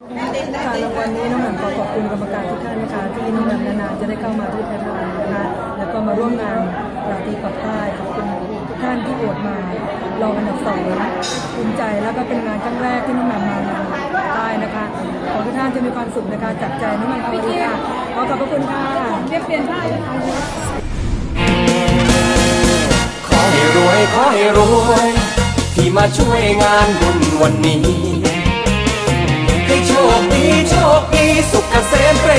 ค่ะรางวัลนี้น้องแหม่มขอขอบคุณกรรมการทุกท่านนะคะที่น้องแหม่มนานๆจะได้เข้ามาที่ไทยรัฐนะคะแล้วก็มาร่วมงานราตรีปักใต้ขอบคุณทุกท่านที่โหวตมารองอันดับสองภูมิใจแล้วก็เป็นงานครั้งแรกที่น้องแหม่มมางานใต้นะคะขอทุกท่านจะมีความสุขนะคะจับใจน้องแหม่มเอาไว้ค่ะขอขอบพระคุณค่ะเรียบเปลี่ยนผ้าเลยค่ะขอให้รวยขอให้รวย ที่มาช่วยงานบุญวันนี้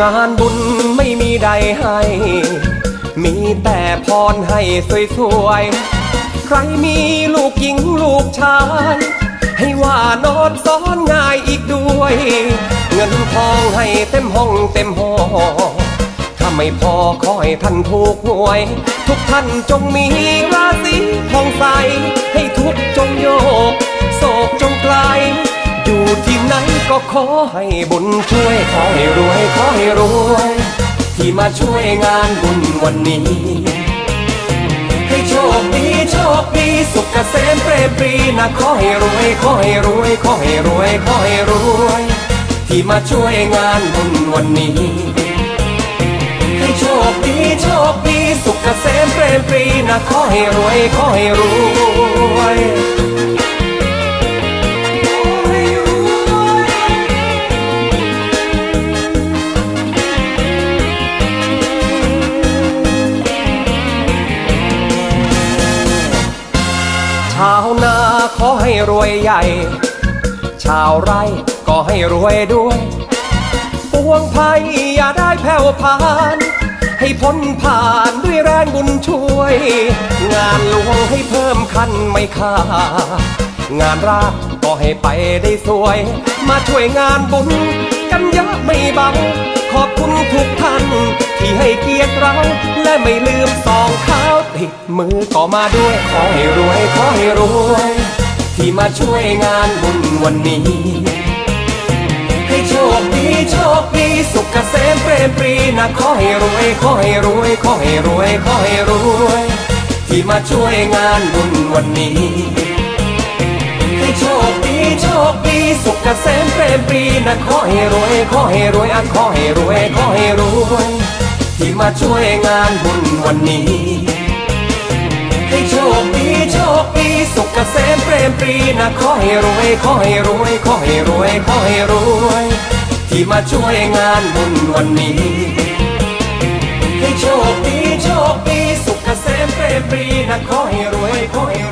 งานบุญไม่มีใดให้ มีแต่พรให้สวยๆ ใครมีลูกหญิงลูกชาย ให้ว่านอนซ้อนง่ายอีกด้วย เงินทองให้เต็มห้องเต็มหอ ถ้าไม่พอขอให้ท่านถูกหวย ทุกท่านจงมีราศีทองใส ให้ทุกจงโยก ขอให้บุญช่วย ขอให้รวย ขอให้รวย ที่มาช่วยงานบุญวันนี้ ให้โชคดีโชคดีสุขเกษมเปรมปรีนะขอให้รวย ขอให้รวย ขอให้รวย ขอให้รวย ที่มาช่วยงานบุญวันนี้ ให้โชคดีโชคดีสุขเกษมเปรมปรีนะขอให้รวย ขอให้รวยาวนาขอให้รวยใหญ่ ชาวไร่ก็ให้รวยด้วยปวงภัยอย่าได้แผ่วพาน ให้พ้นผ่านด้วยแรงบุญช่วย งานหลวงให้เพิ่มคันไม่ขาดงานราช ก็ให้ไปได้สวย มาช่วยงานบุญ กันเยอะไม่เบาขอบคุณทุกท่าน ที่ให้เกียรติเรา และไม่ลืมสองเท้าติดมือก็มาด้วย ขอให้รวย ขอให้รวย ที่มาช่วยงานบุญวันนี้ ให้โชคดีโชคดีสุขเกษมเปรมปรีนะขอให้รวย ขอให้รวย ขอให้รวย ขอให้รวย ที่มาช่วยงานบุญวันนี้ ให้โชคดีโชคดีสุขเกษมเปรมปรีนะขอให้รวยขอให้รวยอะขอให้รวยขอให้รวยที่มาช่วยงานบุญวันนี้ ให้โชคดีโชคดีสุขเกษมเปรมปรีนะขอให้รวยขอให้รวยขอให้รวยขอให้รวยที่มาช่วยงานบุญวันนี้ ให้โชคดีโชคดีสุขเกษมเปรมปรีนะขอให้รวยขอให้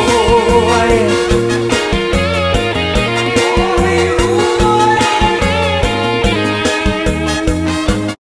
ย